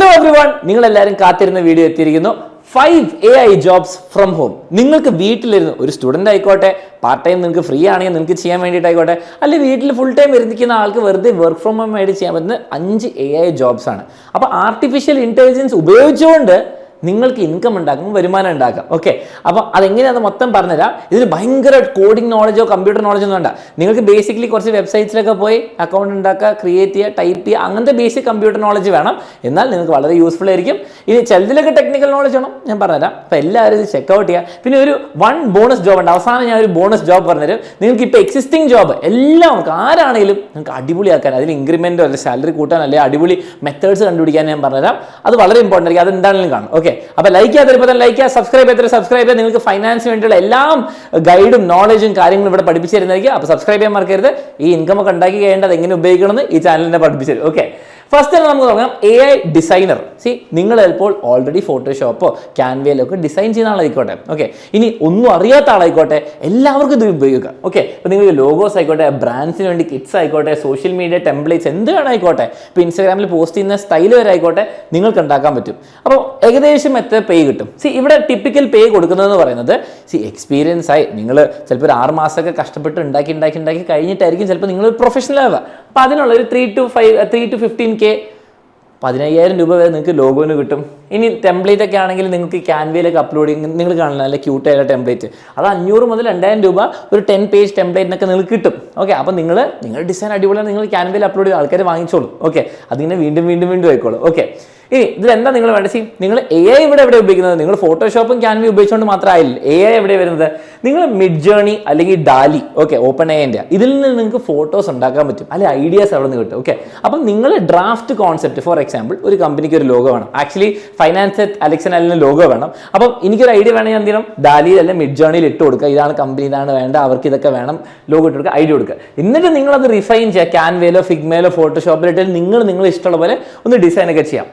Hello every one നിങ്ങൾ എല്ലാവരും കാത്തിരുന്ന വീഡിയോ എത്തിയിരിക്കുന്നു. Five A I jobs from home നിങ്ങൾക്ക് വീട്ടിലിരുന്ന് ഒരു സ്റ്റുഡന്റ് ആയിക്കോട്ടെ പാർട്ട് ടൈം നിങ്ങൾക്ക് ഫ്രീ ആണെങ്കിൽ നിങ്ങൾക്ക് ചെയ്യാൻ വേണ്ടിയിട്ടായിക്കോട്ടെ അല്ലെങ്കിൽ വീട്ടിൽ ഫുൾ ടൈം ഇരുന്നിരിക്കുന്ന ആൾക്ക് വെറുതെ വർക്ക് ഫ്രം ഹോം ആയിട്ട് ചെയ്യാൻ പറ്റുന്ന അഞ്ച് എ ഐ ജോബ്സ് ആണ്. അപ്പോൾ ആർട്ടിഫിഷ്യൽ ഇന്റലിജൻസ് ഉപയോഗിച്ചുകൊണ്ട് നിങ്ങൾക്ക് ഇൻകം ഉണ്ടാക്കും വരുമാനം ഉണ്ടാക്കാം. ഓക്കെ അപ്പോൾ അതെങ്ങനെയാണെന്ന് മൊത്തം പറഞ്ഞുതരാം? ഇതിന് ഭയങ്കര കോഡിംഗ് നോളജോ കമ്പ്യൂട്ടർ നോളജോ ഒന്നും വേണ്ട. നിങ്ങൾക്ക് ബേസിക്കലി കുറച്ച് വെബ്സൈറ്റ്സിലൊക്കെ പോയി അക്കൗണ്ട് ഉണ്ടാക്കുക ക്രിയേറ്റ് ചെയ്യുക ടൈപ്പ് ചെയ്യുക അങ്ങനത്തെ ബേസിക് കമ്പ്യൂട്ടർ നോളജ് വേണം. എന്നാൽ നിങ്ങൾക്ക് വളരെ യൂസ്ഫുൾ ആയിരിക്കും. ഇനി ചിലതിലൊക്കെ ടെക്നിക്കൽ നോളജ് വേണം. ഞാൻ പറഞ്ഞുതരാം. അപ്പോൾ എല്ലാവരും ഇത് ചെക്കൗട്ട് ചെയ്യുക. പിന്നെ ഒരു വൺ ബോണസ് ജോബ് ഉണ്ട്. അവസാനം ഞാൻ ഒരു ബോണസ് ജോബ് പറഞ്ഞുതരും. നിങ്ങൾക്ക് ഇപ്പോൾ എക്സിസ്റ്റിംഗ് ജോബ് എല്ലാം നമുക്ക് ആരാണെങ്കിലും നിങ്ങൾക്ക് അടിപൊളിയാക്കാൻ അതിൽ ഇൻക്രിമെന്റോ അല്ലെങ്കിൽ സാലറി കൂട്ടാൻ അല്ലെങ്കിൽ അടിപൊളി മെത്തേഡ്സ് കണ്ടുപിടിക്കാൻ ഞാൻ പറഞ്ഞുതരാം. അത് വളരെ ഇമ്പോർട്ടന്റ് ആയിരിക്കും. അത് എന്താണെങ്കിലും കാണും. ഓക്കെ അപ്പോൾ ലൈക്ക് ചെയ്യാത്ത തന്നെ ലൈക്ക് ചെയ്യുക സബ്സ്ക്രൈബ് ചെയ്യാത്ത സബ്സ്ക്രൈബ് ചെയ്യുക. നിങ്ങൾക്ക് ഫൈനാൻസിന് വേണ്ടിയുള്ള എല്ലാം ഗൈഡും നോളജും കാര്യങ്ങളും ഇവിടെ പഠിപ്പിച്ചു തരുന്നതായിരിക്കും. അപ്പോൾ സബ്സ്ക്രൈബ് ചെയ്യാൻ മറക്കരുത്. ഈ ഇൻകം ഒക്കെ ഉണ്ടാക്കി കഴിയേണ്ടത് എങ്ങനെ ഉപയോഗിക്കണമെന്ന് ഈ ചാനലിനെ പഠിപ്പിച്ചു തരും. ഓക്കെ ഫസ്റ്റ് തന്നെ നമുക്ക് നോക്കാം. എ ഐ ഡിസൈനർ സി നിങ്ങൾ ചിലപ്പോൾ ഓൾറെഡി ഫോട്ടോഷോപ്പോ ക്യാൻവയിലോ ഒക്കെ ഡിസൈൻ ചെയ്യുന്ന ആളായിക്കോട്ടെ. ഓക്കെ ഇനി ഒന്നും അറിയാത്ത ആളായിക്കോട്ടെ. എല്ലാവർക്കും ഇത് ഉപയോഗിക്കാം. ഓക്കെ ഇപ്പോൾ നിങ്ങൾക്ക് ലോഗോസ് ആയിക്കോട്ടെ ബ്രാൻഡ്സിന് വേണ്ടി കിറ്റ്സ് ആയിക്കോട്ടെ സോഷ്യൽ മീഡിയ ടെംപ്ലേറ്റ്സ് എന്ത് വേണമായിക്കോട്ടെ ഇപ്പോൾ ഇൻസ്റ്റാഗ്രാമിൽ പോസ്റ്റ് ചെയ്യുന്ന സ്റ്റൈൽ വരെ ആയിക്കോട്ടെ നിങ്ങൾക്ക് ഉണ്ടാക്കാൻ പറ്റും. അപ്പോൾ ഏകദേശം എത്ര പേ കിട്ടും? സി ഇവിടെ ടിപ്പിക്കൽ പേ കൊടുക്കുന്നതെന്ന് പറയുന്നത് സി എക്സ്പീരിയൻസ് ആയി. നിങ്ങൾ ചിലപ്പോൾ ഒരു ആറ് മാസമൊക്കെ കഷ്ടപ്പെട്ട് ഉണ്ടാക്കി ഉണ്ടാക്കി ഉണ്ടാക്കി കഴിഞ്ഞിട്ടായിരിക്കും ചിലപ്പോൾ നിങ്ങൾ പ്രൊഫഷണൽ ആവുക. അപ്പോൾ അതിനുള്ള ഒരു three two five three two fifteen K പതിനയ്യായിരം രൂപ വരെ നിങ്ങൾക്ക് ലോഗോന് കിട്ടും. ഇനി ടെംപ്ലേറ്റ് ഒക്കെ ആണെങ്കിൽ നിങ്ങൾക്ക് ക്യാൻവയിലൊക്കെ അപ്ലോഡ് ചെയ്യും. നിങ്ങൾ കാണില്ല നല്ല ക്യൂട്ടായ ടെംപ്ലേറ്റ് അത് അഞ്ഞൂറ് മുതൽ രണ്ടായിരം രൂപ ഒരു ടെൻ പേജ് ടെംപ്ലേറ്റിനൊക്കെ നിങ്ങൾക്ക് കിട്ടും. ഓക്കെ അപ്പോൾ നിങ്ങൾ നിങ്ങളുടെ ഡിസൈൻ അടിപൊളിയാണ്. നിങ്ങൾ ക്യാൻവയിൽ അപ്ലോഡ് ചെയ്ത് ആൾക്കാർ വാങ്ങിച്ചോളും. ഓക്കെ അതിങ്ങനെ വീണ്ടും വീണ്ടും വീണ്ടും ആയിക്കോളും. ഓക്കെ ഇനി ഇതിലെന്താ നിങ്ങൾ വേണ്ട ചെയ്യും നിങ്ങൾ എ ഐ ഇവിടെ എവിടെ ഉപയോഗിക്കുന്നത്? നിങ്ങൾ ഫോട്ടോഷോപ്പും ക്യാൻവി ഉപയോഗിച്ചുകൊണ്ട് മാത്രമായില്ല? എ ഐ എവിടെ വരുന്നത്? നിങ്ങൾ മിഡ് ജേണി അല്ലെങ്കിൽ ഡാലി ഓക്കെ ഓപ്പൺ എന്റെ ഇതിൽ നിന്ന് നിങ്ങൾക്ക് ഫോട്ടോസ് ഉണ്ടാക്കാൻ പറ്റും. അല്ലെങ്കിൽ ഐഡിയാസ് അവിടെ നിന്ന് കിട്ടും ഓക്കെ അപ്പം നിങ്ങൾ ഡ്രാഫ്റ്റ് കോൺസെപ്റ്റ് ഫോർ എക്സാമ്പിൾ ഒരു കമ്പനിക്ക് ഒരു ലോഗോ വേണം. ആക്ച്വലി ഫൈനാൻസ് അലക്സൻ അല്ലിന് ലോഗോ വേണം. അപ്പം എനിക്കൊരു ഐഡിയ വേണമെങ്കിൽ എന്ത് ചെയ്യണം ഡാലിയിൽ അല്ലെങ്കിൽ മിഡ് ജേണിയിൽ ഇട്ട് കൊടുക്കുക. ഇതാണ് കമ്പനി ഇതാണ് വേണ്ട അവർക്ക് ഇതൊക്കെ വേണം ലോഗോ ഇട്ട് കൊടുക്കുക ഐഡിയ കൊടുക്കുക. എന്നിട്ട് നിങ്ങളത് റിഫൈൻ ചെയ്യുക. ക്യാൻവേലോ ഫിഗ്മേലോ ഫോട്ടോഷോപ്പിലിട്ട് നിങ്ങൾ നിങ്ങൾ ഇഷ്ടമുള്ള പോലെ ഒന്ന് ഡിസൈനൊക്കെ ചെയ്യാം.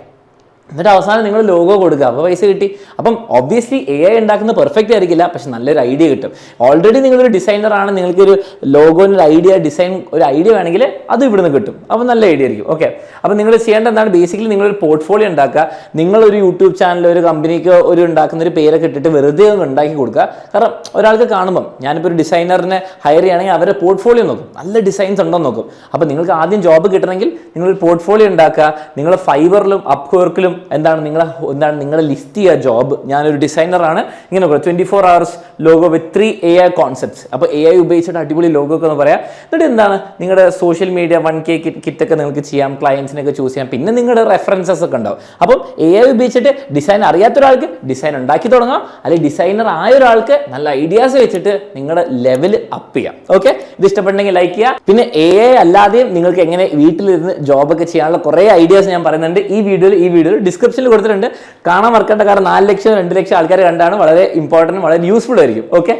എന്നിട്ട് അവസാനം നിങ്ങൾ ലോഗോ കൊടുക്കുക. അപ്പോൾ പൈസ കിട്ടി. അപ്പം ഒബ്വിയസ്ലി എ ഐ ഉണ്ടാക്കുന്നത് പെർഫെക്റ്റ് ആയിരിക്കില്ല. പക്ഷെ നല്ലൊരു ഐഡിയ കിട്ടും. ഓൾറെഡി നിങ്ങളൊരു ഡിസൈനർ ആണ്. നിങ്ങൾക്കൊരു ലോഗോന് ഒരു ഐഡിയ ഡിസൈൻ ഒരു ഐഡിയ വേണമെങ്കിൽ അത് ഇവിടുന്ന് കിട്ടും. അപ്പോൾ നല്ല ഐഡിയ ആയിരിക്കും. ഓക്കെ അപ്പോൾ നിങ്ങൾ ചെയ്യേണ്ട എന്താണ്? ബേസിക്കലി നിങ്ങളൊരു പോർട്ട്ഫോളിയോ ഉണ്ടാക്കുക. നിങ്ങളൊരു യൂട്യൂബ് ചാനൽ ഒരു കമ്പനിക്ക് ഒരു ഉണ്ടാക്കുന്ന ഒരു പേരൊക്കെ ഇട്ടിട്ട് വെറുതെ ഒന്ന് ഉണ്ടാക്കി കൊടുക്കുക. കാരണം ഒരാൾക്ക് കാണുമ്പം ഞാനിപ്പോൾ ഒരു ഡിസൈനറിനെ ഹയർ ചെയ്യുകയാണെങ്കിൽ അവരെ പോർട്ട്ഫോളിയോ നോക്കും. നല്ല ഡിസൈൻസ് ഉണ്ടോന്ന് നോക്കും. അപ്പോൾ നിങ്ങൾക്ക് ആദ്യം ജോബ് കിട്ടണമെങ്കിൽ നിങ്ങളൊരു പോർട്ട്ഫോളിയോ ഉണ്ടാക്കുക. നിങ്ങൾ ഫൈബറിലും അപ്വർക്കിലും എന്താണ് നിങ്ങളെ എന്താണ് നിങ്ങളെ ലിസ്റ്റ് ചെയ്യുക ജോബ് ഞാനൊരു ഡിസൈനറാണ് ഇങ്ങനെ പറയാം twenty four hours logo with three A I concepts അപ്പോൾ എ ഐ ഉപയോഗിച്ചിട്ട് അടിപൊളി ലോഗോ ഒക്കെ എന്ന് പറയാം. എന്നിട്ട് എന്താണ് നിങ്ങളുടെ സോഷ്യൽ മീഡിയ വൺ കെ കിറ്റൊക്കെ നിങ്ങൾക്ക് ചെയ്യാം ക്ലയൻസിനൊക്കെ ചൂസ് ചെയ്യാം. പിന്നെ നിങ്ങളുടെ റെഫറൻസസ് ഒക്കെ ഉണ്ടാവും. അപ്പം എ ഐ ഉപയോഗിച്ചിട്ട് ഡിസൈൻ അറിയാത്ത ഒരാൾക്ക് ഡിസൈൻ ഉണ്ടാക്കി തുടങ്ങാം. അല്ലെങ്കിൽ ഡിസൈനർ ആയ ഒരാൾക്ക് നല്ല ഐഡിയാസ് വെച്ചിട്ട് നിങ്ങളുടെ ലെവൽ അപ്പ് ചെയ്യാം. ഓക്കെ ഇത് ഇഷ്ടപ്പെട്ടെങ്കിൽ ലൈക്ക് ചെയ്യുക. പിന്നെ എ ഐ അല്ലാതെയും നിങ്ങൾക്ക് എങ്ങനെ വീട്ടിലിരുന്ന് ജോബൊക്കെ ചെയ്യാനുള്ള കുറേ ഐഡിയാസ് ഞാൻ പറയുന്നുണ്ട്. ഈ വീഡിയോയിൽ ഈ വീഡിയോയിൽ ഡിസ്ക്രിപ്ഷനിൽ കൊടുത്തിട്ടുണ്ട്. കാണാൻ മറക്കേണ്ട കാരണം നാല് ലക്ഷം രണ്ട് ലക്ഷം ആൾക്കാർ കണ്ടാണ്. വളരെ ഇമ്പോർട്ടന്റ് വളരെ യൂസ്ഫുൾ ആയിരിക്കും. ഓക്കെ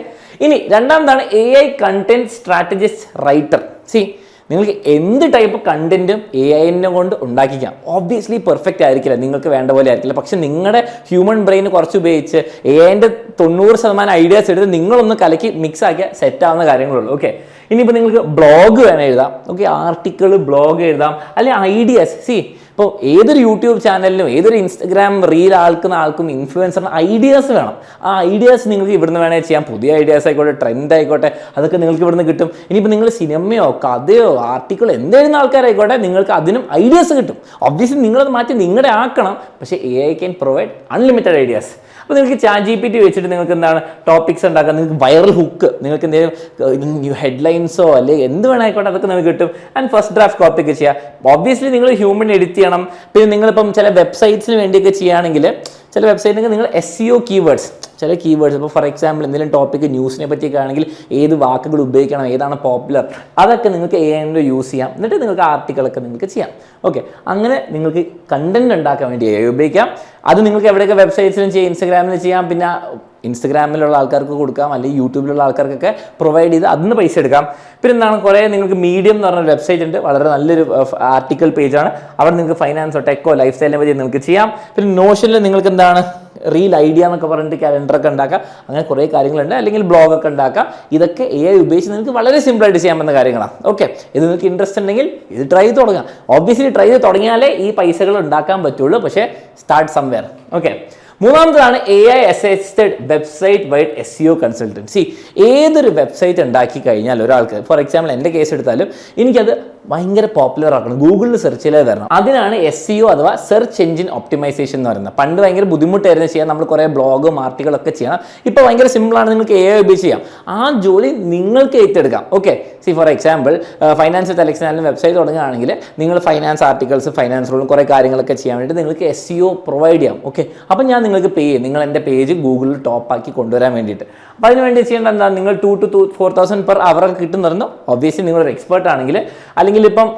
ഇനി രണ്ടാമതാണ് A I content strategist writer see നിങ്ങൾക്ക് എന്ത് ടൈപ്പ് കണ്ടന്റും എ ഐനെ കൊണ്ട് ഉണ്ടാക്കിക്കാം. ഓബ്വിയസ്ലി പെർഫെക്റ്റ് ആയിരിക്കില്ല. നിങ്ങൾക്ക് വേണ്ട പോലെ ആയിരിക്കില്ല. പക്ഷെ നിങ്ങളുടെ ഹ്യൂമൻ ബ്രെയിൻ കുറച്ച് ഉപയോഗിച്ച് എ ഐന്റെ തൊണ്ണൂറ് ശതമാനം ഐഡിയാസ് എടുത്ത് നിങ്ങളൊന്ന് കലക്കി മിക്സ് ആക്കിയാൽ സെറ്റ് ആവുന്ന കാര്യങ്ങളുള്ളൂ. ഓക്കെ ഇനിയിപ്പോൾ നിങ്ങൾക്ക് ബ്ലോഗ് വേണം എഴുതാം. ഓക്കെ ആർട്ടിക്കിൾ ബ്ലോഗ് എഴുതാം. അല്ലെങ്കിൽ ഐഡിയാസ് സി ഇപ്പോൾ ഏതൊരു യൂട്യൂബ് ചാനലിലും ഏതൊരു ഇൻസ്റ്റഗ്രാം റീൽ ആൾക്കുന്ന ആൾക്കും ഇൻഫ്ലുവൻസറിന് ഐഡിയാസ് വേണം. ആ ഐഡിയാസ് നിങ്ങൾക്ക് ഇവിടുന്ന് വേണേൽ ചെയ്യാം. പുതിയ ഐഡിയാസ് ആയിക്കോട്ടെ ട്രെൻഡ് ആയിക്കോട്ടെ അതൊക്കെ നിങ്ങൾക്ക് ഇവിടുന്ന് കിട്ടും. ഇനിയിപ്പോൾ നിങ്ങൾ സിനിമയോ കഥയോ ആർട്ടിക്കിളോ എന്തെഴുതുന്ന ആൾക്കാരായിക്കോട്ടെ നിങ്ങൾക്ക് അതിനും ഐഡിയാസ് കിട്ടും. ഒബ്വിയസ്ലി നിങ്ങളത് മാറ്റി നിങ്ങളുടെ ആക്കണം. പക്ഷേ A I can provide unlimited ideas അപ്പോൾ നിങ്ങൾക്ക് ചാറ്റ് ജി പി ടി വെച്ചിട്ട് നിങ്ങൾക്ക് എന്താണ് ടോപ്പിക്സ് ഉണ്ടാക്കാൻ നിങ്ങൾക്ക് വൈറൽ ഹുക്ക് നിങ്ങൾക്ക് എന്തെങ്കിലും ഹെഡ്ലൈൻസോ അല്ലെങ്കിൽ എന്ത് വേണമായിക്കോട്ടെ അതൊക്കെ നിങ്ങൾക്ക് കിട്ടും. ആൻഡ് ഫസ്റ്റ് ഡ്രാഫ്റ്റ് കോപ്പി ഒക്കെ ചെയ്യാം. ഒബ്വിയസ്ലി നിങ്ങൾ ഹ്യൂമൻ എഡിറ്റ് ചെയ്യണം. പിന്നെ നിങ്ങളിപ്പം ചില വെബ്സൈറ്റ്സിന് വേണ്ടിയൊക്കെ ചെയ്യുകയാണെങ്കിൽ ചില വെബ്സൈറ്റിൽ നിങ്ങൾ എസ് സി ഒ കീവേഡ്സ് ചില കീവേഡ്സ് ഇപ്പോൾ ഫോർ എക്സാമ്പിൾ എന്തെങ്കിലും ടോപ്പിക് ന്യൂസിനെ പറ്റിയൊക്കെ ആണെങ്കിൽ ഏത് വാക്കുകൾ ഉപയോഗിക്കണം ഏതാണ് പോപ്പുലർ അതൊക്കെ നിങ്ങൾക്ക് എ ഐന്റെ യൂസ് ചെയ്യാം. എന്നിട്ട് നിങ്ങൾക്ക് ആർട്ടിക്കിളൊക്കെ നിങ്ങൾക്ക് ചെയ്യാം. ഓക്കെ അങ്ങനെ നിങ്ങൾക്ക് കണ്ടന്റ് ഉണ്ടാക്കാൻ വേണ്ടി എ ഐ ഉപയോഗിക്കാം. അത് നിങ്ങൾക്ക് എവിടെയൊക്കെ വെബ്സൈറ്റ്സിലും ചെയ്യാം ഇൻസ്റ്റാഗ്രാമിൽ ചെയ്യാം പിന്നെ ഇൻസ്റ്റഗ്രാമിലുള്ള ആൾക്കാർക്ക് കൊടുക്കാം അല്ലെങ്കിൽ യൂട്യൂബിലുള്ള ആൾക്കാർക്കൊക്കെ പ്രൊവൈഡ് ചെയ്ത് അതിന് പൈസ എടുക്കാം. പിന്നെ എന്താണ് കുറേ നിങ്ങൾക്ക് മീഡിയം എന്ന് പറഞ്ഞ വെബ്സൈറ്റ് ഉണ്ട്. വളരെ നല്ലൊരു ആർട്ടിക്കൽ പേജാണ് അവിടെ നിങ്ങൾക്ക് ഫൈനാൻസോ ടെക്കോ ലൈഫ് സ്റ്റൈലിനെ പറ്റി നിങ്ങൾക്ക് ചെയ്യാം. പിന്നെ നോഷനിൽ നിങ്ങൾക്ക് എന്താണ്? റീൽ ഐഡിയ എന്നൊക്കെ പറഞ്ഞിട്ട് കലണ്ടർ ഒക്കെ ഉണ്ടാക്കുക അങ്ങനെ കുറേ കാര്യങ്ങളുണ്ട്. അല്ലെങ്കിൽ ബ്ലോഗ് ഒക്കെ ഉണ്ടാക്കുക ഇതൊക്കെ എ ഐ ഉപയോഗിച്ച് നിങ്ങൾക്ക് വളരെ സിമ്പിളായിട്ട് ചെയ്യാൻ പറ്റുന്ന കാര്യങ്ങളാണ് ഓക്കെ ഇത് നിങ്ങൾക്ക് ഇൻട്രസ്റ്റ് ഉണ്ടെങ്കിൽ ഇത് ട്രൈ ചെയ്ത് തുടങ്ങാം. ഓബിയസ്ലി ട്രൈ ചെയ്ത് തുടങ്ങിയാലേ ഈ പൈസകൾ ഉണ്ടാക്കാൻ പറ്റുള്ളൂ. പക്ഷേ start somewhere okay മൂന്നാമത്തതാണ് A I assisted website wide S C O consultancy ഏതൊരു വെബ്സൈറ്റ് ഉണ്ടാക്കി കഴിഞ്ഞാൽ ഒരാൾക്ക് ഫോർ എക്സാമ്പിൾ എന്റെ കേസ് എടുത്താലും എനിക്കത് ഭയങ്കര പോപ്പുലർ ആക്കണം. ഗൂഗിളിൽ സെർച്ച് ചെയ്തേ തരണം അതിനാണ് എസ് സിഒ അഥവാ സെർച്ച് എഞ്ചിൻ ഒപ്റ്റിമൈസേഷൻ എന്ന് പറയുന്നത്. പണ്ട് ഭയങ്കര ബുദ്ധിമുട്ടായിരുന്നു ചെയ്യാൻ. നമ്മൾ കുറേ ബ്ലോഗും ആർട്ടിക്കളൊക്കെ ചെയ്യണം. ഇപ്പോൾ ഭയങ്കര സിമ്പിളാണ് നിങ്ങൾക്ക് എ ഉപയോഗിച്ച് ചെയ്യാം. ആ ജോലി നിങ്ങൾക്ക് ഏറ്റെടുക്കാം. Okay see for example finance സെലക്ഷനാലും website തുടങ്ങുകയാണെങ്കിൽ നിങ്ങൾ ഫൈനാൻസ് ആർട്ടിക്കിൾസ് ഫൈനാൻസ് റൂളും കുറേ കാര്യങ്ങളൊക്കെ ചെയ്യാൻ വേണ്ടി നിങ്ങൾക്ക് എസ് സിഒ പ്രൊവൈഡ് ചെയ്യാം. ഓക്കെ അപ്പം ഞാൻ നിങ്ങൾക്ക് പേ ചെയ്യും. നിങ്ങൾ എന്റെ പേജ് ഗൂഗിളിൽ ടോപ്പാക്കി കൊണ്ടുവരാൻ വേണ്ടിയിട്ട്. അപ്പോൾ അതിന് വേണ്ടി ചെയ്യേണ്ട എന്താ? നിങ്ങൾ two two two four thousand per അവറൊക്കെ കിട്ടുന്നുണ്ടെന്ന് ഒബ്വിയസ്ലി നിങ്ങളൊരു എക്സ്പേർട്ട് ആണെങ്കിൽ അല്ലെങ്കിൽ ഇപ്പം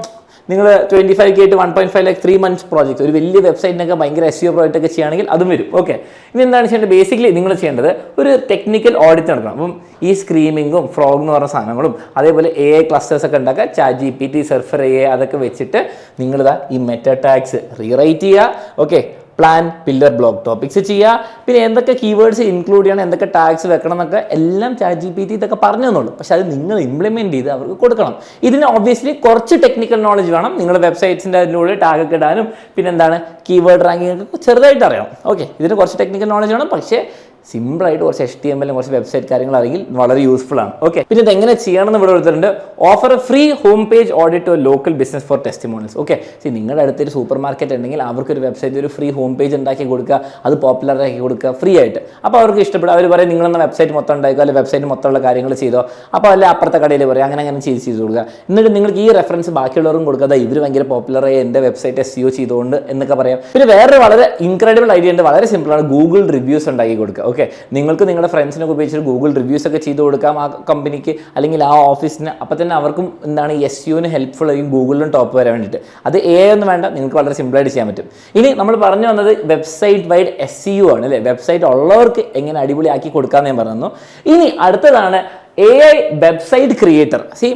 നിങ്ങൾ twenty five K two one point five lakh three months project ഒരു വലിയ വെബ്സൈറ്റിനൊക്കെ ഭയങ്കര എസ് യു പ്രോജക്റ്റ് ഒക്കെ ചെയ്യുകയാണെങ്കിൽ അതും വരും. ഓക്കെ ഇനി എന്താണ് ചെയ്യേണ്ടത്? ബേസിക്കലി നിങ്ങൾ ചെയ്യേണ്ടത് ഒരു ടെക്നിക്കൽ ഓഡിറ്റ് നടക്കണം. അപ്പം ഈ സ്ക്രീമിങ്ങും ഫ്രോഗ് എന്ന് പറഞ്ഞ സാധനങ്ങളും അതേപോലെ എ ഐ ക്ലസ്റ്റേഴ്സ് ഒക്കെ ഉണ്ടാക്കുക. Chat G P T surfer A അതൊക്കെ വെച്ചിട്ട് നിങ്ങളിതാ ഈ മെറ്റ ടാക്സ് റീറൈറ്റ് ചെയ്യുക. Okay plan pillar blog topics ചെയ്യുക. പിന്നെ എന്തൊക്കെ കീവേഡ്സ് ഇൻക്ലൂഡ് ചെയ്യണം എന്തൊക്കെ ടാക്സ് വെക്കണം എന്നൊക്കെ എല്ലാം ചാറ്റ് ജി പി ടി ഇതൊക്കെ പറഞ്ഞു പക്ഷെ അത് നിങ്ങൾ ഇംപ്ലിമെന്റ് ചെയ്ത് അവർക്ക് കൊടുക്കണം. ഇതിന് ഒബ്വിയസ്ലി കുറച്ച് ടെക്നിക്കൽ നോളജ് വേണം. നിങ്ങളുടെ വെബ്സൈറ്റ്സിന്റെ അതിലൂടെ ടാഗ് ഇടാനും പിന്നെ എന്താണ് കീവേഡ് റാങ്കിങ്ങൊക്കെ ചെറുതായിട്ട് അറിയണം. ഓക്കെ ഇതിന് കുറച്ച് ടെക്നിക്കൽ നോളജ് വേണം. പക്ഷേ സിമ്പിളായിട്ട് കുറച്ച് എച്ച് ടി എം എല്ലും കുറച്ച് വെബ്സൈറ്റ് കാര്യങ്ങൾ അറിയെങ്കിൽ വളരെ യൂസ്ഫുൾ ആണ്. ഓക്കെ പിന്നെ ഇത് എങ്ങനെ ചെയ്യണമെന്ന് ഇവിടെ എടുത്തിട്ടുണ്ട് offer free home page audit to local business for testimonials okay see നിങ്ങളുടെ അടുത്തൊരു സൂപ്പർ മാർക്കറ്റ് ഉണ്ടെങ്കിൽ അവർക്ക് ഒരു വെബ്സൈറ്റ് ഒരു ഫ്രീ ഹോം പേജ് ഉണ്ടാക്കി കൊടുക്കുക. അത് പോപ്പുലർ ആക്കി കൊടുക്കുക. ഫ്രീ ആയിട്ട്. അപ്പോൾ അവർക്ക് ഇഷ്ടപ്പെടും. അവർ പറയും നിങ്ങൾ നിങ്ങളെന്ന വെബ്സൈറ്റ് മൊത്തം ഉണ്ടാക്കുക? അല്ലെങ്കിൽ വെബ്സൈറ്റ് മൊത്തമുള്ള കാര്യങ്ങൾ ചെയ്തോ? അപ്പോൾ അല്ലെ അപ്പുറത്തെ കടയിൽ പറയും അങ്ങനെ അങ്ങനെ ചെയ്ത് ചെയ്ത് കൊടുക്കുക. എന്നിട്ട് നിങ്ങൾക്ക് ഈ റെഫറൻസ് ബാക്കിയുള്ളവർക്കും കൊടുക്കുക. ഇവർ ഭയങ്കര പോപ്പുലറായി എന്റെ വെബ്സൈറ്റ് എസ് യു ചെയ്തുകൊണ്ട് എന്നൊക്കെ പറയാം. പിന്നെ വേറെ വളരെ ഇൻക്രെഡിബിൾ ഐഡിയ ഉണ്ട്. വളരെ സിമ്പിളാണ് ഗൂഗിൾ റിവ്യൂസ് ഉണ്ടാക്കി കൊടുക്കുക. ഓക്കെ നിങ്ങൾക്ക് നിങ്ങളുടെ ഫ്രണ്ട്സിനൊക്കെ ഉപയോഗിച്ച് ഗൂഗിൾ റിവ്യൂസ് ഒക്കെ ചെയ്ത് കൊടുക്കാം ആ കമ്പനിക്ക് അല്ലെങ്കിൽ ആ ഓഫീസിന് അപ്പോൾ തന്നെ അവർക്കും എന്താണ് എസ് യുവിന് ഹെൽപ്ഫുൾ ആയിരിക്കും ഗൂഗിളിലും ടോപ്പ് വരാൻ വേണ്ടിയിട്ട്. അത് എ ഒന്നും വേണ്ട നിങ്ങൾക്ക് വളരെ സിമ്പിളായിട്ട് ചെയ്യാൻ പറ്റും. ഇനി നമ്മൾ പറഞ്ഞു വന്നത് website wide S C U ആണ് അല്ലേ? വെബ്സൈറ്റ് ഉള്ളവർക്ക് എങ്ങനെ അടിപൊളിയാക്കി കൊടുക്കാമെന്ന് ഞാൻ പറഞ്ഞു ഇനി അടുത്തതാണ് A I website creator see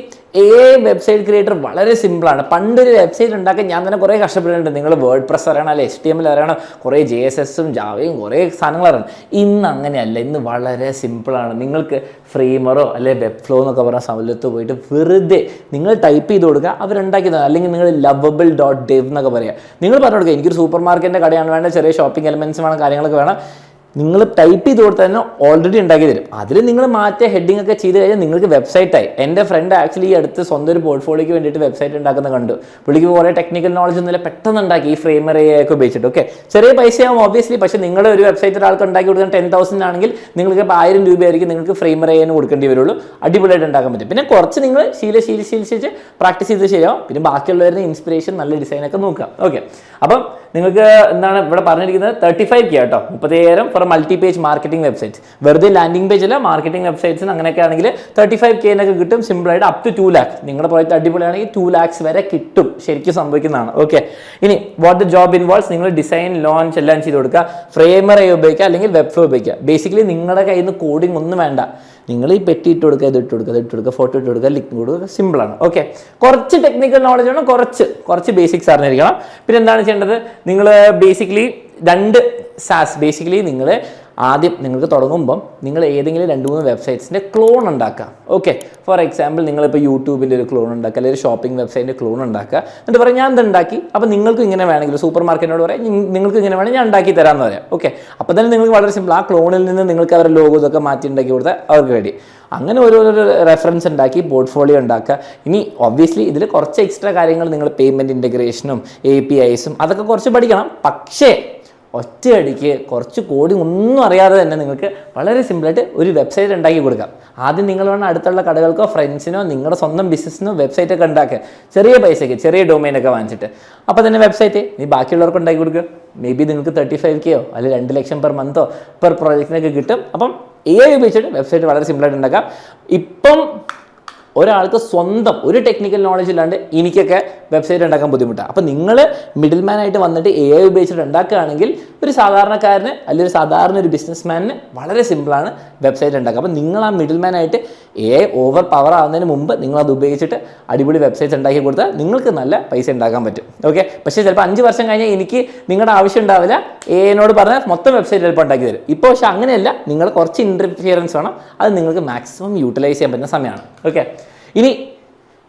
A I website creator വളരെ സിമ്പിളാണ് പണ്ടൊരു വെബ്സൈറ്റ് ഉണ്ടാക്കാൻ ഞാൻ തന്നെ കുറേ കഷ്ടപ്പെട്ടിട്ടുണ്ട് നിങ്ങൾ വേർഡ് പ്രസ് അറിയണം അല്ലെങ്കിൽ എച്ച് ടി എം എൽ അറിയണം കുറേ ജെ എസ് എസും ജാവയും കുറേ സാധനങ്ങൾ അറിയണം. ഇന്ന് അങ്ങനെയല്ല. ഇന്ന് വളരെ സിമ്പിളാണ് നിങ്ങൾക്ക് ഫ്രീമറോ അല്ലെ വെബ് ഫ്ലോ എന്നൊക്കെ പറഞ്ഞ സമയത്ത് പോയിട്ട് വെറുതെ നിങ്ങൾ ടൈപ്പ് ചെയ്ത് കൊടുക്കുക അവരുണ്ടാക്കി തന്നെ അല്ലെങ്കിൽ നിങ്ങൾ ലവബിൾ ഡോട്ട് ഡെവ് എന്നൊക്കെ പറയുക നിങ്ങൾ പറഞ്ഞു കൊടുക്കുക എനിക്കൊരു സൂപ്പർ മാർക്കറ്റിന്റെ കടയാണ് വേണ്ട ചെറിയ ഷോപ്പിംഗ് എലമെന്റ്സ് വേണം കാര്യങ്ങളൊക്കെ വേണം. നിങ്ങൾ ടൈപ്പ് ചെയ്ത് കൊടുത്താൽ തന്നെ ഓൾറെഡി ഉണ്ടാക്കി തരും. അതിൽ നിങ്ങൾ മാറ്റിയ ഹെഡിങ് ഒക്കെ ചെയ്ത് കഴിഞ്ഞാൽ നിങ്ങൾക്ക് വെബ്സൈറ്റ് ആയി. എന്റെ ഫ്രണ്ട് ആക്ച്വലി ഈ അടുത്ത് സ്വന്തം ഒരു പോർട്ട്ഫോളിയോക്ക് വേണ്ടിയിട്ട് വെബ്സൈറ്റ് ഉണ്ടാക്കുന്ന കണ്ടു. പുള്ളിക്ക് കുറേ ടെക്നിക്കൽ നോളജ് ഒന്നുമില്ല. പെട്ടെന്ന് ഉണ്ടാക്കി ഈ ഫ്രെയിമർ ഒക്കെ ഉപയോഗിച്ചിട്ട്. ഓക്കെ ചെറിയ പൈസയാവും ഓബിയസ്ലി പക്ഷേ നിങ്ങളുടെ ഒരു വെബ്സൈറ്റ് ഒരാൾക്ക് ഉണ്ടാക്കി കൊടുക്കാൻ ടെൻ തൗസൻഡ് ആണെങ്കിൽ നിങ്ങൾക്ക് ഇപ്പോൾ ആയിരം രൂപയായിരിക്കും നിങ്ങൾക്ക് ഫ്രെയിമർ ചെയ്യാൻ കൊടുക്കേണ്ടി വരുള്ളൂ. അടിപൊളിയായിട്ട് ഉണ്ടാക്കാൻ പറ്റും. പിന്നെ കുറച്ച് നിങ്ങൾ ശീല ശീല ശീലിച്ച് പ്രാക്ടീസ് ചെയ്ത് ശരിയാവും. പിന്നെ ബാക്കിയുള്ളവരുടെ ഇൻസ്പിറേഷൻ നല്ല ഡിസൈനൊക്കെ നോക്കാം ഓക്കെ അപ്പം നിങ്ങൾക്ക് എന്താണ് ഇവിടെ പറഞ്ഞിരിക്കുന്നത്? തേർട്ടി ഫൈവ് കെ കേട്ടോ മുപ്പത്തയ്യായിരം for multi page marketing websites വെറുതെ ലാൻഡിംഗ് പേജ് അല്ല മാർക്കറ്റിംഗ് വെബ്സൈറ്റ്സിന് അങ്ങനെയൊക്കെ ആണെങ്കിൽ തേർട്ടി ഫൈവ് കെനൊക്കെ കിട്ടും സിമ്പിളായിട്ട് അപ് ടു ടു ലാക്ക് നിങ്ങളുടെ പ്രോജക്റ്റ് അടിപൊളിയാണെങ്കിൽ ടു ലാക്സ് വരെ കിട്ടും. ശരിക്കും സംഭവിക്കുന്നതാണ്. ഓക്കെ ഇനി വാട്ട് ദ ജോബ് ഇൻവോൾവ്സ് നിങ്ങൾ ഡിസൈൻ ലോഞ്ച് എല്ലാം ചെയ്ത് കൊടുക്കുക. ഫ്രെയിമർ ഉപയോഗിക്കുക അല്ലെങ്കിൽ വെബ് ഫ്ലോ ഉപയോഗിക്കുക. ബേസിക്കലി നിങ്ങളുടെ കയ്യിൽ നിന്ന് കോഡിംഗ് ഒന്നും വേണ്ട. നിങ്ങൾ ഈ പെട്ടി ഇട്ട് കൊടുക്കുക ഇത് ഇട്ട് കൊടുക്കുക ഇട്ട് കൊടുക്കുക ഫോട്ടോ ഇട്ട് കൊടുക്കുക ലിങ്ക് കൊടുക്കുക സിമ്പിളാണ് ഓക്കെ കുറച്ച് ടെക്നിക്കൽ നോളജ് വേണം കുറച്ച്. കുറച്ച് ബേസിക്സ് അറിഞ്ഞിരിക്കണം. പിന്നെ എന്താണ് ചെയ്യേണ്ടത്? നിങ്ങൾ ബേസിക്കലി രണ്ട് സാസ് ബേസിക്കലി നിങ്ങൾ ആദ്യം നിങ്ങൾക്ക് തുടങ്ങുമ്പം നിങ്ങൾ ഏതെങ്കിലും രണ്ട് മൂന്ന് വെബ്സൈറ്റ്സിന്റെ ക്ലോൺ ഉണ്ടാക്കുക. ഓക്കെ ഫോർ എക്സാമ്പിൾ നിങ്ങളിപ്പോൾ യൂട്യൂബിന്റെ ഒരു ക്ലോൺ ഉണ്ടാക്കുക അല്ലെങ്കിൽ ഒരു ഷോപ്പിംഗ് വെബ്സൈറ്റിന്റെ ക്ലോൺ ഉണ്ടാക്കുക. എന്നിട്ട് പറയാം ഞാൻ ഇത് ഉണ്ടാക്കി. അപ്പോൾ നിങ്ങൾക്ക് ഇങ്ങനെ വേണമെങ്കിൽ സൂപ്പർ മാർക്കറ്റിനോട് പറയാം. നിങ്ങൾക്ക് ഇങ്ങനെ വേണമെങ്കിൽ ഞാൻ ഉണ്ടാക്കി തരാമെന്ന് പറയാം. ഓക്കെ അപ്പോൾ തന്നെ നിങ്ങൾക്ക് വളരെ സിമ്പിൾ ആ ക്ലോണിൽ നിന്ന് നിങ്ങൾക്ക് അവരുടെ ലോഗോ ഇതൊക്കെ മാറ്റി ഉണ്ടാക്കി കൊടുത്താൽ അവർക്ക് വേണ്ടി അങ്ങനെ ഓരോരോ റെഫറൻസ് ഉണ്ടാക്കി പോർട്ട്ഫോളിയോ ഉണ്ടാക്കുക. ഇനി ഒബ്വിയസ്ലി ഇതിൽ കുറച്ച് എക്സ്ട്രാ കാര്യങ്ങൾ നിങ്ങൾ പേയ്മെന്റ് ഇന്റഗ്രേഷനും എ പി ഐസും അതൊക്കെ കുറച്ച് പഠിക്കണം. പക്ഷേ ഒറ്റയടിക്ക് കുറച്ച് കോഡിംഗ് ഒന്നും അറിയാതെ തന്നെ നിങ്ങൾക്ക് വളരെ സിമ്പിളായിട്ട് ഒരു വെബ്സൈറ്റ് ഉണ്ടാക്കി കൊടുക്കാം. ആദ്യം നിങ്ങൾ വേണം അടുത്തുള്ള കടകൾക്കോ ഫ്രണ്ട്സിനോ നിങ്ങളുടെ സ്വന്തം ബിസിനസ്സിനോ വെബ്സൈറ്റ് ഒക്കെ ഉണ്ടാക്കുക. ചെറിയ പൈസയ്ക്ക് ചെറിയ ഡൊമൈനൊക്കെ വാങ്ങിച്ചിട്ട്. അപ്പോൾ തന്നെ വെബ്സൈറ്റ് നീ ബാക്കിയുള്ളവർക്ക് ഉണ്ടാക്കി കൊടുക്കുക മേ ബി നിങ്ങൾക്ക് തേർട്ടി ഫൈവ് കെയോ അല്ലെങ്കിൽ രണ്ട് ലക്ഷം പെർ മന്തോ പെർ പ്രോജക്റ്റിനൊക്കെ കിട്ടും. അപ്പം എ ഐ ഉപയോഗിച്ചിട്ട് വെബ്സൈറ്റ് വളരെ സിമ്പിളായിട്ട് ഉണ്ടാക്കാം. ഇപ്പം ഒരാൾക്ക് സ്വന്തം ഒരു ടെക്നിക്കൽ നോളജ് ഇല്ലാണ്ട് എനിക്കൊക്കെ വെബ്സൈറ്റ് ഉണ്ടാക്കാൻ ബുദ്ധിമുട്ടാണ് അപ്പോൾ നിങ്ങൾ മിഡിൽ മാനായിട്ട് വന്നിട്ട് എ ഐ ഉപയോഗിച്ചിട്ട് ഉണ്ടാക്കുകയാണെങ്കിൽ ഒരു സാധാരണക്കാരന് അല്ലെങ്കിൽ ഒരു സാധാരണ ഒരു ബിസിനസ് മാനിന് വളരെ സിമ്പിളാണ് വെബ്സൈറ്റ് ഉണ്ടാക്കുക. അപ്പോൾ നിങ്ങൾ ആ മിഡിൽ മാൻ ആയിട്ട് എ ഓവർ പവർ ആവുന്നതിന് മുമ്പ് നിങ്ങൾ അത് ഉപയോഗിച്ചിട്ട് അടിപൊളി വെബ്സൈറ്റ്സ് ഉണ്ടാക്കി കൊടുത്താൽ നിങ്ങൾക്ക് നല്ല പൈസ ഉണ്ടാക്കാൻ പറ്റും. ഓക്കെ പക്ഷേ ചിലപ്പോൾ അഞ്ച് വർഷം കഴിഞ്ഞാൽ എനിക്ക് നിങ്ങളുടെ ആവശ്യം ഉണ്ടാവില്ല. എ എന്നോട് പറഞ്ഞാൽ മൊത്തം വെബ്സൈറ്റ് ചിലപ്പോൾ ഉണ്ടാക്കി തരും. ഇപ്പോൾ പക്ഷേ അങ്ങനെയല്ല. നിങ്ങൾ കുറച്ച് ഇന്റർഫിയറൻസ് വേണം. അത് നിങ്ങൾക്ക് മാക്സിമം യൂട്ടിലൈസ് ചെയ്യാൻ പറ്റുന്ന സമയമാണ്. ഓക്കെ ഇനി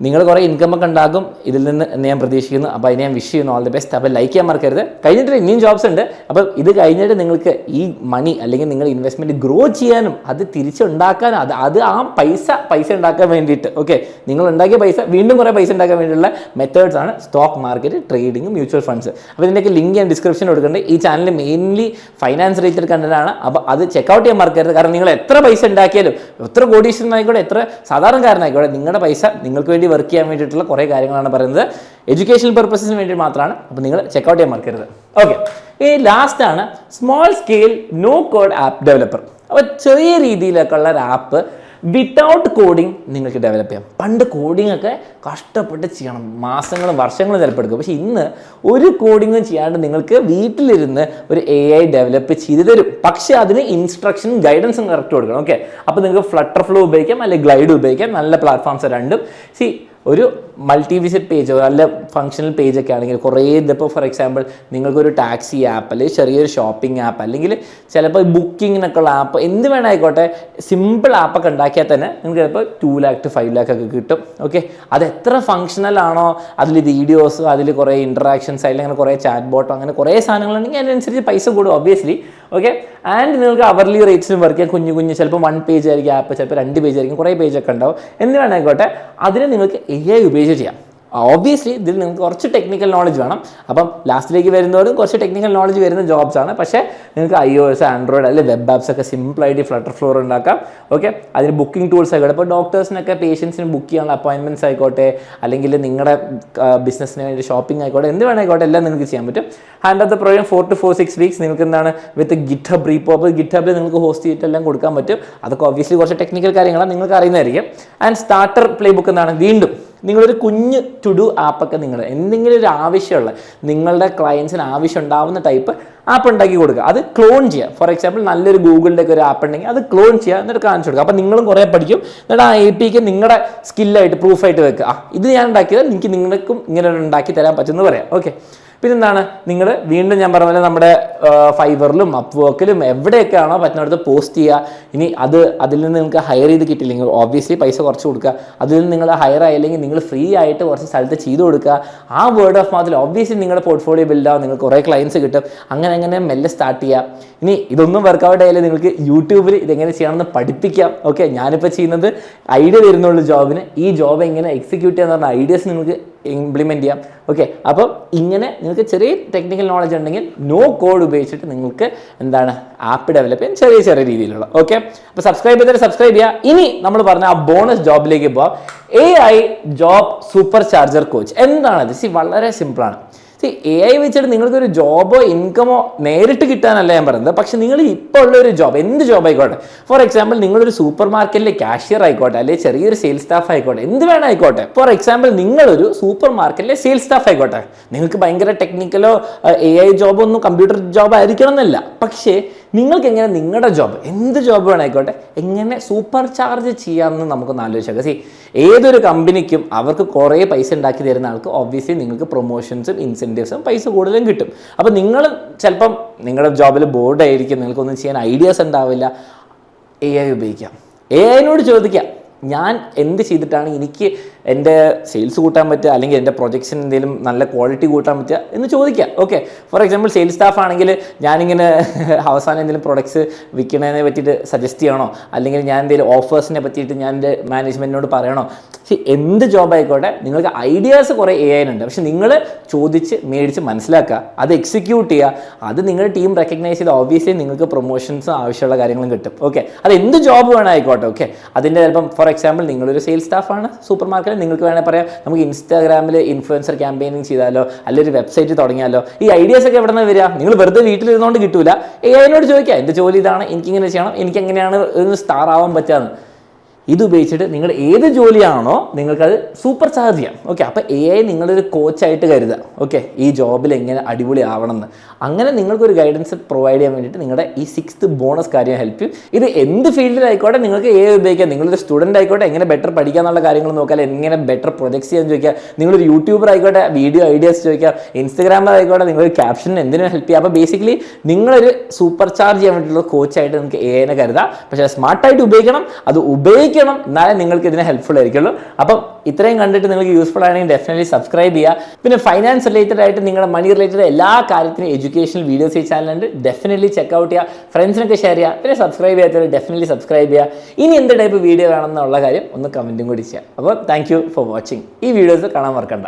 നിങ്ങൾ കുറേ ഇൻകം ഒക്കെ ഉണ്ടാകും ഇതിൽ നിന്ന് എന്ന് ഞാൻ പ്രതീക്ഷിക്കുന്നു. അപ്പോൾ അതിനെ ഞാൻ വിഷ് ചെയ്യുന്നു. ഓൾ ദി ബെസ്റ്റ് അപ്പോൾ ലൈക്ക് ചെയ്യാൻ മറക്കരുത്. കഴിഞ്ഞിട്ട് ഇനിയും ജോബ്സ് ഉണ്ട്. അപ്പോൾ ഇത് കഴിഞ്ഞിട്ട് നിങ്ങൾക്ക് ഈ മണി അല്ലെങ്കിൽ നിങ്ങൾ ഇൻവെസ്റ്റ്മെന്റ് ഗ്രോ ചെയ്യാനും അത് തിരിച്ചുണ്ടാക്കാനും അത് അത് ആ പൈസ പൈസ ഉണ്ടാക്കാൻ വേണ്ടിയിട്ട് ഓക്കെ നിങ്ങൾ ഉണ്ടാക്കിയ പൈസ വീണ്ടും കുറേ പൈസ ഉണ്ടാക്കാൻ വേണ്ടിയിട്ടുള്ള മെത്തേഡ്സ് ആണ് stock market trading mutual funds അപ്പോൾ ഇതിന്റെയൊക്കെ ലിങ്ക് ഞാൻ ഡിസ്ക്രിപ്ഷൻ കൊടുക്കുന്നുണ്ട്. ഈ channel mainly finance related content ആണ്. അപ്പോൾ അത് ചെക്കൗട്ട് ചെയ്യാൻ മറക്കരുത്. കാരണം നിങ്ങൾ എത്ര പൈസ ഉണ്ടാക്കിയാലും എത്ര കോടീശ്വരനായിക്കോട്ടെ എത്ര സാധാരണക്കാരനായിക്കോട്ടെ നിങ്ങളുടെ പൈസ നിങ്ങൾക്ക് വേണ്ടി വർക്ക് ചെയ്യാൻ വേണ്ടിയിട്ടുള്ള കുറേ കാര്യങ്ങളാണ് പറയുന്നത്. എഡ്യൂക്കേഷണൽ പർപ്പസിന് വേണ്ടി മാത്രമാണ്. അപ്പോൾ നിങ്ങൾ ചെക്കൗട്ട് ചെയ്യാൻ മറക്കരുത്. ഓക്കെ ഈ ലാസ്റ്റ് ആണ് small scale no code app developer അപ്പോൾ ചെറിയ രീതിയിലൊക്കെയുള്ള ഒരു ആപ്പ് വിത്തൗട്ട് കോഡിങ് നിങ്ങൾക്ക് ഡെവലപ്പ് ചെയ്യാം. പണ്ട് കോഡിംഗ് ഒക്കെ കഷ്ടപ്പെട്ട് ചെയ്യണം. മാസങ്ങളും വർഷങ്ങളും ചിലപ്പോൾ എടുക്കും. പക്ഷേ ഇന്ന് ഒരു കോഡിങ്ങും ചെയ്യാണ്ട് നിങ്ങൾക്ക് വീട്ടിലിരുന്ന് ഒരു എ ഐ ഡെവലപ്പ് ചെയ്ത് തരും. പക്ഷേ അതിന് ഇൻസ്ട്രക്ഷനും ഗൈഡൻസും കറക്റ്റ് കൊടുക്കണം. ഓക്കെ അപ്പോൾ നിങ്ങൾക്ക് ഫ്ലട്ടർ ഫ്ലോ ഉപയോഗിക്കാം അല്ലെങ്കിൽ ഗ്ലൈഡ് ഉപയോഗിക്കാം. നല്ല പ്ലാറ്റ്ഫോംസ് രണ്ടും. സി ഒരു മൾട്ടി വിസിറ്റ് പേജ് നല്ല ഫങ്ഷണൽ പേജ് ഒക്കെ ആണെങ്കിൽ കുറേ ഇതിപ്പോൾ ഫോർ എക്സാമ്പിൾ നിങ്ങൾക്കൊരു ടാക്സി ആപ്പ് അല്ലെങ്കിൽ ചെറിയൊരു ഷോപ്പിംഗ് ആപ്പ് അല്ലെങ്കിൽ ചിലപ്പോൾ ബുക്കിങ്ങിനൊക്കെ ഉള്ള ആപ്പ് എന്ത് വേണമായിക്കോട്ടെ സിമ്പിൾ ആപ്പൊക്കെ ഉണ്ടാക്കിയാൽ തന്നെ നിങ്ങൾക്ക് ചിലപ്പോൾ two lakh two five lakh ഒക്കെ കിട്ടും. ഓക്കെ അത് എത്ര ഫങ്ഷണൽ ആണോ അതിൽ വീഡിയോസ് അതിൽ കുറേ ഇൻട്രാക്ഷൻസ് അല്ലെങ്കിൽ അങ്ങനെ കുറേ ചാറ്റ് ബോട്ടോ അങ്ങനെ കുറേ സാധനങ്ങളുണ്ടെങ്കിൽ അതിനനുസരിച്ച് പൈസ കൂടും ഒബ്വിയസ്ലി ഓക്കെ ആൻഡ് നിങ്ങൾക്ക് അവർലി റേറ്റ്സിനും വർക്ക് ചെയ്യാം. കുഞ്ഞു കുഞ്ഞു ചിലപ്പോൾ വൺ പേജ് ആയിരിക്കും ആപ്പ് ചിലപ്പോൾ രണ്ട് പേജ് ആയിരിക്കും കുറേ പേജൊക്കെ ഉണ്ടാവും. എന്ത് ആയിക്കോട്ടെ? അതിനെ നിങ്ങൾക്ക് എ ഐ ഉപയോഗിച്ച് ചെയ്യാം. ഓബിയസ്ലി ഇതിൽ നിങ്ങൾക്ക് കുറച്ച് ടെക്നിക്കൽ നോളജ് വേണം. അപ്പം ലാസ്റ്റിലേക്ക് വരുന്നവരും കുറച്ച് ടെക്നിക്കൽ നോളജ് വരുന്ന ജോബ്സ് ആണ്. പക്ഷേ നിങ്ങൾക്ക് ഐ ഒ എസ് ആൻഡ്രോയിഡ് അല്ലെങ്കിൽ വെബ് ആപ്സ് ഒക്കെ സിമ്പിളായിട്ട് ഫ്ലട്ടർ ഫ്ലോർ ഉണ്ടാക്കാം. ഓക്കെ അതിന് ബുക്കിംഗ് ടൂൾസ് ആയിക്കോട്ടെ ഇപ്പോൾ ഡോക്ടേഴ്സിനൊക്കെ പേഷ്യൻസിന് ബുക്ക് ചെയ്യാനുള്ള അപ്പോയിൻമെന്റ്സ് ആയിക്കോട്ടെ അല്ലെങ്കിൽ നിങ്ങളുടെ ബിസിനസ്സിന് വേണ്ടി ഷോപ്പിംഗ് ആയിക്കോട്ടെ എന്ത് വേണമായിക്കോട്ടെ എല്ലാം നിങ്ങൾക്ക് ചെയ്യാൻ പറ്റും. Hand off the program for two four six weeks നിങ്ങൾക്ക് എന്താണ് വിത്ത് ഗിറ്റ് ഹബ് റീപ്പോ ഗിറ്റ് ഹബിൽ നിങ്ങൾക്ക് ഹോസ്റ്റ് ചെയ്തിട്ട് എല്ലാം കൊടുക്കാൻ പറ്റും. അതൊക്കെ ഒബ്വിയസ്ലി കുറച്ച് ടെക്നിക്കൽ കാര്യങ്ങളാണ്. നിങ്ങൾക്ക് അറിയുന്നതായിരിക്കും ആൻഡ് സ്റ്റാർട്ടർ പ്ലേ ബുക്ക് എന്താണ് വീണ്ടും നിങ്ങളൊരു കുഞ്ഞ് ടു ഡു ആപ്പൊക്കെ നിങ്ങൾ എന്തെങ്കിലും ഒരു ആവശ്യമുള്ള നിങ്ങളുടെ ക്ലയൻസിന് ആവശ്യം ഉണ്ടാവുന്ന ടൈപ്പ് ആപ്പ് ഉണ്ടാക്കി കൊടുക്കുക. അത് ക്ലോൺ ചെയ്യുക. ഫോർ എക്സാമ്പിൾ നല്ലൊരു ഗൂഗിളിന്റെ ഒരു ആപ്പ് ഉണ്ടെങ്കിൽ അത് ക്ലോൺ ചെയ്യുക എന്നിട്ട് കാണിച്ചു കൊടുക്കുക. അപ്പോൾ നിങ്ങളും കുറേ പഠിക്കും. എന്നിട്ട് ആ എ പിക്ക് നിങ്ങളുടെ സ്കില്ലായിട്ട് പ്രൂഫായിട്ട് വെക്കുക. ആ ഇത് ഞാൻ ഉണ്ടാക്കിയത്. എനിക്ക് നിങ്ങൾക്കും ഇങ്ങനെ ഉണ്ടാക്കി തരാൻ പറ്റുമെന്ന് പറയാം. ഓക്കെ പിന്നെ എന്താണ് നിങ്ങൾ വീണ്ടും ഞാൻ പറഞ്ഞ പോലെ നമ്മുടെ ഫൈബറിലും അപ്പ് വർക്കിലും എവിടെയൊക്കെയാണോ പറ്റുന്നിടത്ത് പോസ്റ്റ് ചെയ്യുക. ഇനി അത് അതിൽ നിന്ന് നിങ്ങൾക്ക് ഹയർ ചെയ്ത് കിട്ടില്ലെങ്കിൽ ഓബിയസ്ലി പൈസ കുറച്ച് കൊടുക്കുക. അതിൽ നിന്ന് നിങ്ങൾ ഹയർ ആയില്ലെങ്കിൽ നിങ്ങൾ ഫ്രീ ആയിട്ട് കുറച്ച് സ്ഥലത്ത് ചെയ്ത് കൊടുക്കുക. ആ വേർഡ് ഓഫ് മൗത്തിൽ ഓബിയസ്ലി നിങ്ങളുടെ പോർട്ട്ഫോളിയോ ബിൽഡ് ആവും നിങ്ങൾക്ക് കുറേ ക്ലയൻസ് കിട്ടും. അങ്ങനെ അങ്ങനെ മെല്ലെ സ്റ്റാർട്ട് ചെയ്യാം. ഇനി ഇതൊന്നും വർക്കൗട്ട് ആയാലും നിങ്ങൾക്ക് യൂട്യൂബിൽ ഇതെങ്ങനെ ചെയ്യണമെന്ന് പഠിപ്പിക്കാം. ഓക്കെ ഞാനിപ്പോൾ ചെയ്യുന്നത് ഐഡിയ വരുന്നുള്ളൂ ജോബിന് ഈ ജോബ് എങ്ങനെ എക്സിക്യൂട്ട് ചെയ്യാന്ന് പറഞ്ഞ ഐഡിയാസ് നിങ്ങൾക്ക് ഇംപ്ലിമെന്റ് ചെയ്യാം. ഓക്കെ അപ്പം ഇങ്ങനെ നിങ്ങൾക്ക് ചെറിയ ടെക്നിക്കൽ നോളജ് ഉണ്ടെങ്കിൽ നോ കോഡ് ഉപയോഗിച്ചിട്ട് നിങ്ങൾക്ക് എന്താണ് ആപ്പ് ഡെവലപ്പ് ചെയ്യാൻ ചെറിയ ചെറിയ രീതിയിലുള്ള. ഓക്കെ അപ്പോൾ സബ്സ്ക്രൈബ് ചെയ്താൽ സബ്സ്ക്രൈബ് ചെയ്യുക ഇനി നമ്മൾ പറഞ്ഞ ആ ബോണസ് ജോബിലേക്ക് പോവാം. A I job supercharger coach എന്താണത് സി വളരെ സിമ്പിളാണ് സി എ ഐ വെച്ചിട്ട് നിങ്ങൾക്കൊരു ജോബോ ഇൻകമോ നേരിട്ട് കിട്ടാനല്ല ഞാൻ പറയുന്നത്. പക്ഷെ നിങ്ങൾ ഇപ്പോൾ ഉള്ള ഒരു ജോബ് എന്ത് ജോബ് ആയിക്കോട്ടെ? ഫോർ എക്സാമ്പിൾ നിങ്ങളൊരു സൂപ്പർ മാർക്കറ്റിലെ കാഷ്യർ ആയിക്കോട്ടെ അല്ലെങ്കിൽ ചെറിയൊരു സെയിൽസ് സ്റ്റാഫ് ആയിക്കോട്ടെ എന്ത് വേണം ആയിക്കോട്ടെ. ഫോർ എക്സാമ്പിൾ നിങ്ങളൊരു സൂപ്പർ മാർക്കറ്റിലെ സെയിൽസ് സ്റ്റാഫ് ആയിക്കോട്ടെ. നിങ്ങൾക്ക് ഭയങ്കര ടെക്നിക്കലോ എ ഐ ജോബോ ഒന്നും കമ്പ്യൂട്ടർ ജോബ് ആയിരിക്കണം എന്നല്ല പക്ഷേ നിങ്ങൾക്ക് എങ്ങനെ നിങ്ങളുടെ ജോബ് എന്ത് ജോബ് വേണമായിക്കോട്ടെ എങ്ങനെ സൂപ്പർ ചാർജ് ചെയ്യാമെന്ന് നമുക്കൊന്ന് ആലോചിച്ചാൽ സി ഏതൊരു കമ്പനിക്കും അവർക്ക് കുറേ പൈസ ഉണ്ടാക്കി തരുന്ന ആൾക്ക് ഒബ്വിയസ്ലി നിങ്ങൾക്ക് പ്രൊമോഷൻസും ഇൻസെന്റീവ്സും പൈസ കൂടുതലും കിട്ടും. അപ്പോൾ നിങ്ങൾ ചിലപ്പം നിങ്ങളുടെ ജോബിൽ ബോർഡ് ആയിരിക്കും നിങ്ങൾക്കൊന്നും ചെയ്യാൻ ഐഡിയാസ് ഉണ്ടാവില്ല. എ ഐ ഉപയോഗിക്കാം. എ ഐനോട് ചോദിക്കാം ഞാൻ എന്ത് ചെയ്തിട്ടാണ് എനിക്ക് എന്റെ സെയിൽസ് കൂട്ടാൻ പറ്റുക അല്ലെങ്കിൽ എന്റെ പ്രൊജക്ഷൻ എന്തെങ്കിലും നല്ല ക്വാളിറ്റി കൂട്ടാൻ പറ്റുക എന്ന് ചോദിക്കുക. Okay for example sales staff ആണെങ്കിൽ ഞാനിങ്ങനെ അവസാനം എന്തെങ്കിലും പ്രൊഡക്ട്സ് വിൽക്കണതിനെ പറ്റിയിട്ട് സജസ്റ്റ് ചെയ്യണോ? അല്ലെങ്കിൽ ഞാൻ എന്തെങ്കിലും ഓഫേഴ്സിനെ പറ്റിയിട്ട് ഞാൻ എന്റെ മാനേജ്മെന്റിനോട് പറയണോ? പക്ഷേ എന്ത് ജോബ് ആയിക്കോട്ടെ നിങ്ങൾക്ക് ഐഡിയാസ് കുറേ എ ഉണ്ട് പക്ഷെ നിങ്ങൾ ചോദിച്ച് മേടിച്ച് മനസ്സിലാക്കുക അത് എക്സിക്യൂട്ട് ചെയ്യുക അത് നിങ്ങളുടെ ടീം റെക്കഗ്നൈസ് ചെയ്ത് ഓബിയസ്ലി നിങ്ങൾക്ക് പ്രൊമോഷൻസും ആവശ്യമുള്ള കാര്യങ്ങളും കിട്ടും. ഓക്കെ അത് എന്ത് ജോബ് വേണം ആയിക്കോട്ടെ ഓക്കെ അതിന്റെ ചിലപ്പം ഫോർ എക്സാമ്പിൾ നിങ്ങളൊരു സെയിൽസ് സ്റ്റാഫാണ് സൂപ്പർ മാർക്കറ്റിൽ നിങ്ങൾക്ക് വേണമെങ്കിൽ പറയാം നമുക്ക് ഇൻസ്റ്റാഗ്രാമിൽ ഇൻഫ്ലുവൻസർ ക്യാമ്പയിനിങ് ചെയ്താലോ അല്ലെങ്കിൽ ഒരു വെബ്സൈറ്റ് തുടങ്ങിയാലോ ഈ ഐഡിയാസ് ഒക്കെ എവിടെ നിന്ന് വരിക? നിങ്ങൾ വെറുതെ വീട്ടിലിരുന്നുകൊണ്ട് കിട്ടൂല. എ ഐനോട് ചോദിക്കുക എന്റെ ജോലി ഇതാണ് എനിക്കിങ്ങനെ ചെയ്യണം എനിക്ക് എങ്ങനെയാണ് ഒരു സ്റ്റാർ ആവാൻ പറ്റുകയെന്ന് ഇത് ഉപയോഗിച്ചിട്ട് നിങ്ങൾ ഏത് ജോലിയാണോ നിങ്ങൾക്കത് സൂപ്പർ ചാർജ് ചെയ്യാം. ഓക്കെ അപ്പോൾ എ ഐ നിങ്ങളൊരു കോച്ചായിട്ട് കരുതുക. ഓക്കെ ഈ ജോബിൽ എങ്ങനെ അടിപൊളി ആവണം എന്ന് അങ്ങനെ നിങ്ങൾക്കൊരു ഗൈഡൻസ് പ്രൊവൈഡ് ചെയ്യാൻ വേണ്ടിയിട്ട് നിങ്ങളുടെ ഈ സിക്സ്ത് ബോണസ് കാര്യം ഹെൽപ്പ് ചെയ്യും. ഇത് എന്ത് ഫീൽഡിലായിക്കോട്ടെ നിങ്ങൾക്ക് എ ഐ ഉപയോഗിക്കാം. നിങ്ങളൊരു സ്റ്റുഡന്റ് ആയിക്കോട്ടെ എങ്ങനെ ബെറ്റർ പഠിക്കാന്നുള്ള കാര്യങ്ങൾ നോക്കാം എങ്ങനെ ബെറ്റർ പ്രൊജക്ട്സ് ചെയ്യാൻ ചോദിക്കുക. നിങ്ങളൊരു യൂട്യൂബർ ആയിക്കോട്ടെ വീഡിയോ ഐഡിയാസ് ചോദിക്കുക. ഇൻസ്റ്റാഗ്രാമർ ആയിക്കോട്ടെ നിങ്ങളൊരു ക്യാപ്ഷൻ എന്തിനും ഹെൽപ്പ് ചെയ്യുക. അപ്പോൾ ബേസിക്കലി നിങ്ങളൊരു സൂപ്പർ ചാർജ് ചെയ്യാൻ വേണ്ടിയിട്ടുള്ള കോച്ചായിട്ട് നിങ്ങൾക്ക് എ ഐനെ കരുതാം. പക്ഷേ സ്മാർട്ടായിട്ട് ഉപയോഗിക്കണം. അത് ഉപയോഗിക്കണം എന്നാലേ നിങ്ങൾക്ക് ഇതിന് ഹെൽപ്ഫുൾ ആയിരിക്കുള്ളൂ. അപ്പം ഇത്രയും കണ്ടിട്ട് നിങ്ങൾക്ക് യൂസ്ഫുൾ ആണെങ്കിൽ ഡെഫിനറ്റ്ലി സബ്സ്ക്രൈബ് ചെയ്യുക. പിന്നെ ഫൈനാൻസ് റിലേറ്റഡ് ആയിട്ട് നിങ്ങളുടെ മണി റിലേറ്റഡ് എല്ലാ കാര്യത്തിനും എഡ്യൂക്കേഷണൽ വീഡിയോസ് ഈ ചാനലുണ്ട് ഡെഫിനറ്റ്ലി ചെക്കൗട്ട് ചെയ്യുക. ഫ്രണ്ട്സിനൊക്കെ ഷെയർ ചെയ്യുക. പിന്നെ സബ്സ്ക്രൈബ് ചെയ്യാത്തവർ ഡെഫിനറ്റ്ലി സബ്സ്ക്രൈബ് ചെയ്യുക. ഇനി എന്ത് ടൈപ്പ് വീഡിയോ വേണമെന്നുള്ള കാര്യം ഒന്ന് കമന്റും കൂടി ചെയ്യുക. അപ്പോൾ താങ്ക് ഫോർ വാച്ചിങ് ഈ വീഡിയോസ് കാണാൻ മറക്കണ്ട.